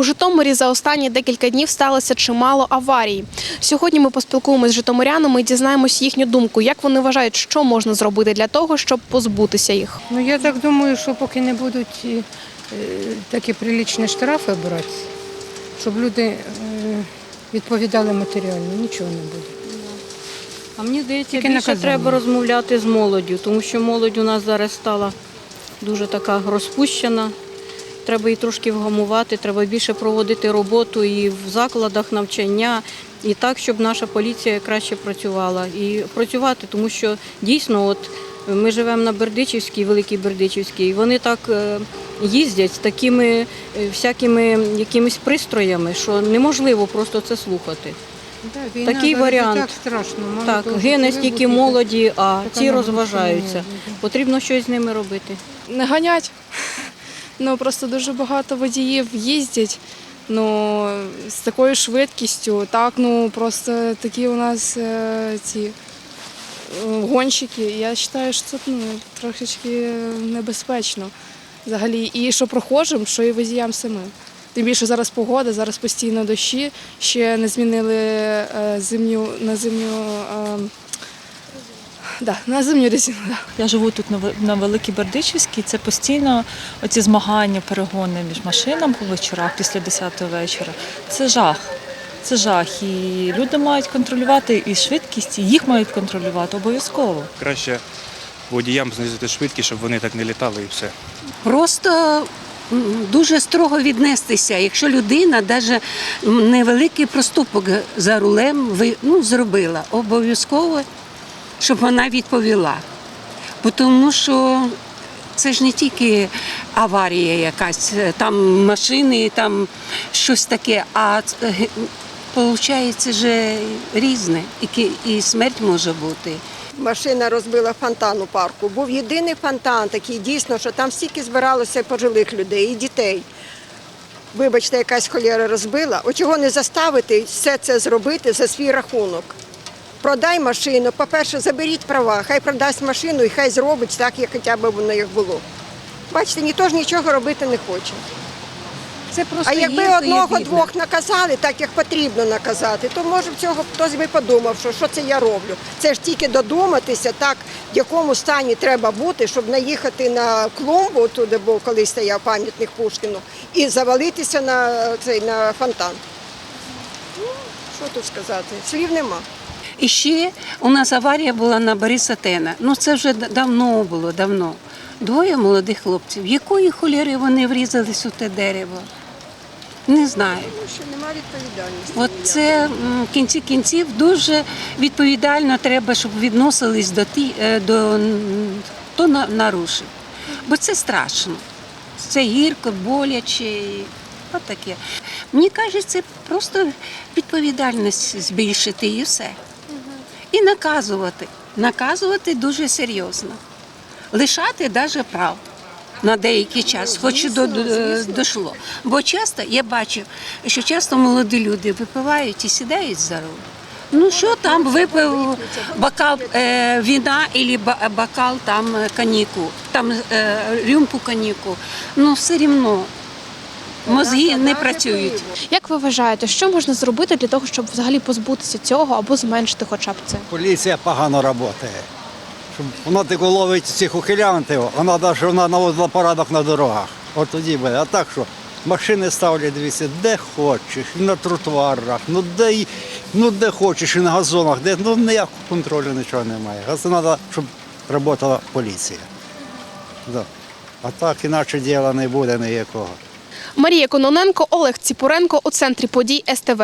У Житомирі за останні декілька днів сталося чимало аварій. Сьогодні ми поспілкуємося з житомирянами і дізнаємось їхню думку, як вони вважають, що можна зробити для того, щоб позбутися їх. Ну я так думаю, що поки не будуть е, такі прилічні штрафи брати, щоб люди е, відповідали матеріально, нічого не буде. А мені здається, Тільки більше наказання. треба розмовляти з молоддю, тому що молодь у нас зараз стала дуже така розпущена. Треба її трошки вгамувати, треба більше проводити роботу і в закладах навчання, і так, щоб наша поліція краще працювала. І працювати, тому що дійсно, от ми живемо на Бердичівській, Великій Бердичівській, і вони так е, їздять з такими е, всякими якимись пристроями, що неможливо просто це слухати. Да, Такий варіант. Так страшно. Мало Так, гине стільки молоді, а ці розважаються. Потрібно щось з ними робити. не ганять. Ну просто дуже багато водіїв їздять. Ну, з такою швидкістю, так, ну просто такі у нас е, ці е, гонщики. Я вважаю, що це ну, трошечки небезпечно взагалі. І що прохожим, що і водіям самим. Тим більше зараз погода, зараз постійно дощі, ще не змінили е, зимню на зимню. Е, да, на зимню резину. Да. Я живу тут на Великій Бердичівській. Це постійно оці змагання, перегони між машинами по вечорах після 10 вечора. Це жах. Це жах. І люди мають контролювати і швидкість, і їх мають контролювати обов'язково. Краще водіям знизити швидкість, щоб вони так не літали і все. Просто дуже строго віднестися. Якщо людина навіть невеликий проступок за рулем ви- ну, зробила, обов'язково, щоб вона відповіла. Бо Тому що це ж не тільки аварія якась, е, там машини, там щось таке, а виходить же різне, і смерть може бути. Машина розбила фонтан у парку. Був єдиний фонтан, такий дійсно, що там стільки збиралося пожилих людей і дітей. Вибачте, якась холєра розбила. От чого не заставити все це зробити за свій рахунок? Продай машину. По-перше, заберіть права, хай продасть машину і хай зробить так, як хоча б воно як було. Бачите, ніхто ж нічого робити не хоче. Це просто А якби одного-двох наказали, так як потрібно наказати, то може б цього хтось би подумав, що що це я роблю. Це ж тільки додуматися, так в якому стані треба бути, щоб наїхати на клумбу, туди був колись стояв пам'ятник Пушкіну, і завалитися на цей на фонтан. Ну, що тут сказати? Слів нема. І ще у нас аварія була на Бориса Тена. Ну це вже давно було, давно. Двоє молодих хлопців. Якої холєри вони врізались у те дерево? Не знаю. Тому що нема відповідальності. От це в кінці кінців дуже відповідально треба, щоб відносились до ті, е, до хто на- нарушив. Бо це страшно. Це гірко, боляче. От таке. Мені кажуть, це просто відповідальність збільшити і все. І наказувати. Наказувати дуже серйозно. Лишати навіть прав на деякий час, хоч і до, до, дошло. Бо часто я бачу, що часто молоді люди випивають і сідають за руль. Ну що там випив бокал е, вина або бокал там е, коньяку, там е, рюмку коньяку. Ну все рівно мозги не працюють. Як ви вважаєте, що можна зробити для того, щоб взагалі позбутися цього або зменшити хоча б це? Поліція погано працює. Щоб вона таку ловить цих ухилянтів, вона навіть вона наводила порядок на дорогах. От тоді буде. А так що машини ставлять, дивіться, де хочеш, і на тротуарах, ну де, й- ну де хочеш, і на газонах, де ну ніякого контролю нічого немає. А це треба, щоб працювала поліція. Да. А так іначе діла не буде ніякого. Марія Кононенко, Олег Ціпуренко у центрі подій СТВ.